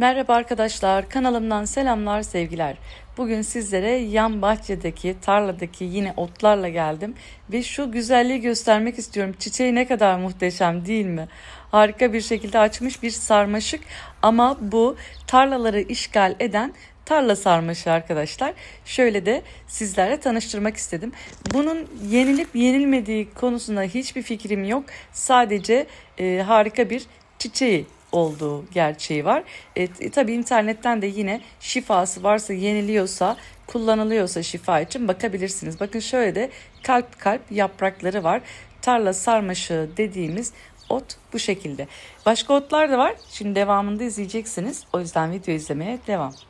Merhaba arkadaşlar, kanalımdan selamlar, sevgiler. Bugün sizlere yan bahçedeki, tarladaki yine otlarla geldim ve şu güzelliği göstermek istiyorum. Çiçeği ne kadar muhteşem değil mi? Harika bir şekilde açmış bir sarmaşık ama bu tarlaları işgal eden tarla sarmaşığı arkadaşlar. Şöyle de sizlerle tanıştırmak istedim. Bunun yenilip yenilmediği konusunda hiçbir fikrim yok. Sadece e, harika bir çiçeği olduğu gerçeği var. E, tabii internetten de yine şifası varsa yeniliyorsa kullanılıyorsa şifa için bakabilirsiniz. Bakın şöyle de kalp kalp yaprakları var. Tarla sarmaşığı dediğimiz ot bu şekilde. Başka otlar da var. Şimdi devamında izleyeceksiniz. O yüzden video izlemeye devam.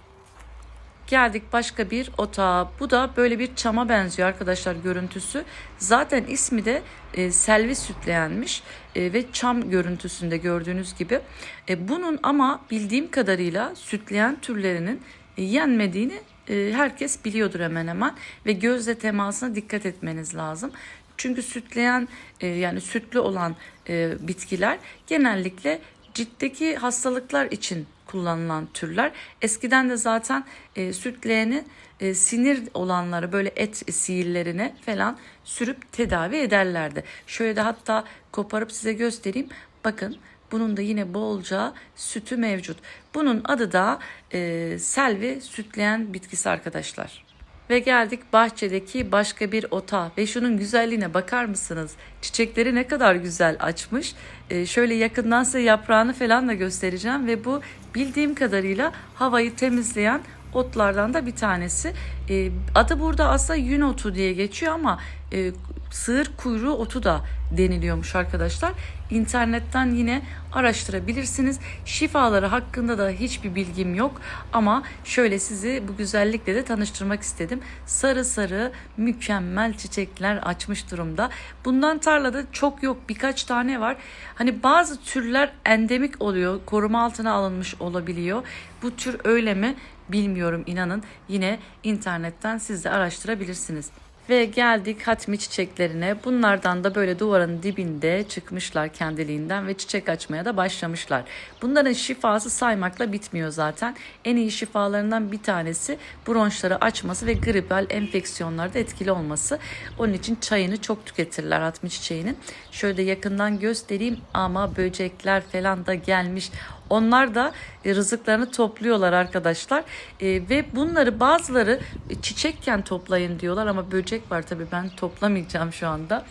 Geldik başka bir otağa. Bu da böyle bir çama benziyor arkadaşlar görüntüsü. Zaten ismi de e, selvi sütleyenmiş e, ve çam görüntüsünde gördüğünüz gibi. E, bunun ama bildiğim kadarıyla sütleyen türlerinin e, yenmediğini e, herkes biliyordur hemen hemen ve gözle temasına dikkat etmeniz lazım. Çünkü sütleyen e, yani sütlü olan e, bitkiler genellikle ciltteki hastalıklar için kullanılan türler. Eskiden de zaten e, sütleyeni e, sinir olanları böyle et sihirlerine falan sürüp tedavi ederlerdi. Şöyle de hatta koparıp size göstereyim. Bakın bunun da yine bolca sütü mevcut. Bunun adı da e, selvi sütleyen bitkisi arkadaşlar. Ve geldik bahçedeki başka bir ota ve şunun güzelliğine bakar mısınız? Çiçekleri ne kadar güzel açmış. Ee, şöyle yakından size yaprağını falan da göstereceğim ve bu bildiğim kadarıyla havayı temizleyen otlardan da bir tanesi. Ee, adı burada aslında yün otu diye geçiyor ama e, sığır kuyruğu otu da deniliyormuş arkadaşlar. İnternetten yine araştırabilirsiniz. Şifaları hakkında da hiçbir bilgim yok ama şöyle sizi bu güzellikle de tanıştırmak istedim. Sarı sarı mükemmel çiçekler açmış durumda. Bundan tarlada çok yok birkaç tane var. Hani bazı türler endemik oluyor, koruma altına alınmış olabiliyor. Bu tür öyle mi bilmiyorum inanın. Yine internetten siz de araştırabilirsiniz. Ve geldik hatmi çiçeklerine. Bunlardan da böyle duvarın dibinde çıkmışlar kendiliğinden ve çiçek açmaya da başlamışlar. Bunların şifası saymakla bitmiyor zaten. En iyi şifalarından bir tanesi bronşları açması ve gribal enfeksiyonlarda etkili olması. Onun için çayını çok tüketirler hatmi çiçeğinin. Şöyle yakından göstereyim ama böcekler falan da gelmiş. Onlar da e, rızıklarını topluyorlar arkadaşlar. E, ve bunları bazıları çiçekken toplayın diyorlar ama böcek var tabii ben toplamayacağım şu anda.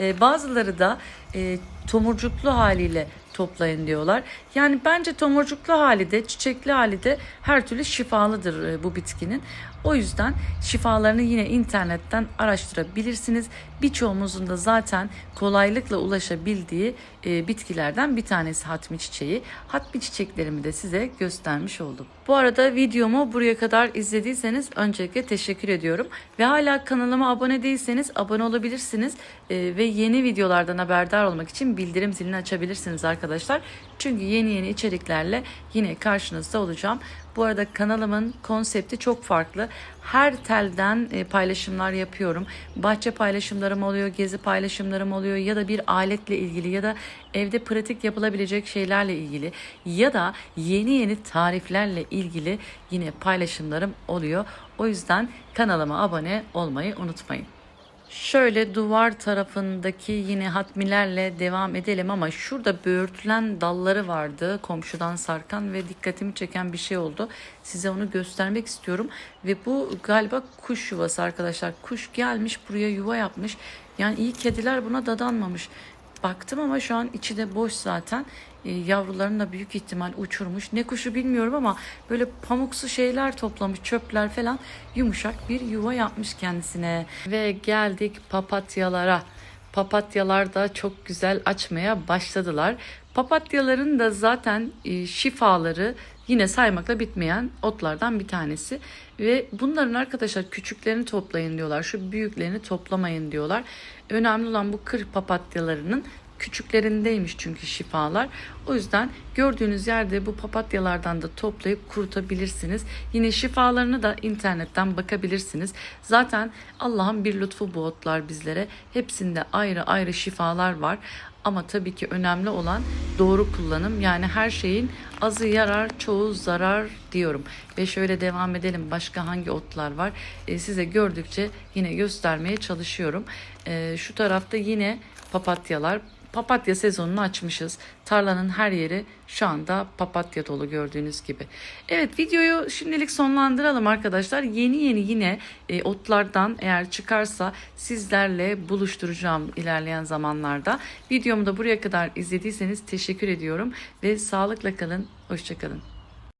E, bazıları da e, tomurcuklu haliyle toplayın diyorlar. Yani bence tomurcuklu hali de çiçekli hali de her türlü şifalıdır e, bu bitkinin. O yüzden şifalarını yine internetten araştırabilirsiniz. Birçoğumuzun da zaten kolaylıkla ulaşabildiği e, bitkilerden bir tanesi hatmi çiçeği. Hatmi çiçeklerimi de size göstermiş oldum. Bu arada videomu buraya kadar izlediyseniz öncelikle teşekkür ediyorum. Ve hala kanalıma abone değilseniz abone olabilirsiniz. E, ve yeni videolardan haberdar olmak için bildirim zilini açabilirsiniz arkadaşlar. Çünkü yeni yeni içeriklerle yine karşınızda olacağım. Bu arada kanalımın konsepti çok farklı. Her telden e, paylaşımlar yapıyorum. Bahçe paylaşımlarım oluyor, gezi paylaşımlarım oluyor ya da bir aletle ilgili ya da evde pratik yapılabilecek şeylerle ilgili ya da yeni yeni tariflerle ilgili yine paylaşımlarım oluyor. O yüzden kanalıma abone olmayı unutmayın. Şöyle duvar tarafındaki yine hatmilerle devam edelim ama şurada böğürtülen dalları vardı komşudan sarkan ve dikkatimi çeken bir şey oldu. Size onu göstermek istiyorum ve bu galiba kuş yuvası arkadaşlar. Kuş gelmiş buraya yuva yapmış. Yani iyi kediler buna dadanmamış. Baktım ama şu an içi de boş zaten. E, yavrularını da büyük ihtimal uçurmuş. Ne kuşu bilmiyorum ama böyle pamuksu şeyler toplamış, çöpler falan. Yumuşak bir yuva yapmış kendisine. Ve geldik papatyalara. Papatyalar da çok güzel açmaya başladılar. Papatyaların da zaten e, şifaları yine saymakla bitmeyen otlardan bir tanesi. Ve bunların arkadaşlar küçüklerini toplayın diyorlar. Şu büyüklerini toplamayın diyorlar. Önemli olan bu kır papatyalarının küçüklerindeymiş çünkü şifalar. O yüzden gördüğünüz yerde bu papatyalardan da toplayıp kurutabilirsiniz. Yine şifalarını da internetten bakabilirsiniz. Zaten Allah'ın bir lütfu bu otlar bizlere. Hepsinde ayrı ayrı şifalar var. Ama tabii ki önemli olan doğru kullanım. Yani her şeyin azı yarar, çoğu zarar diyorum. Ve şöyle devam edelim. Başka hangi otlar var? E, size gördükçe yine göstermeye çalışıyorum. E, şu tarafta yine papatyalar. Papatya sezonunu açmışız. Tarlanın her yeri şu anda papatya dolu gördüğünüz gibi. Evet videoyu şimdilik sonlandıralım arkadaşlar. Yeni yeni yine e, otlardan eğer çıkarsa sizlerle buluşturacağım ilerleyen zamanlarda. Videomu da buraya kadar izlediyseniz teşekkür ediyorum ve sağlıkla kalın. Hoşçakalın.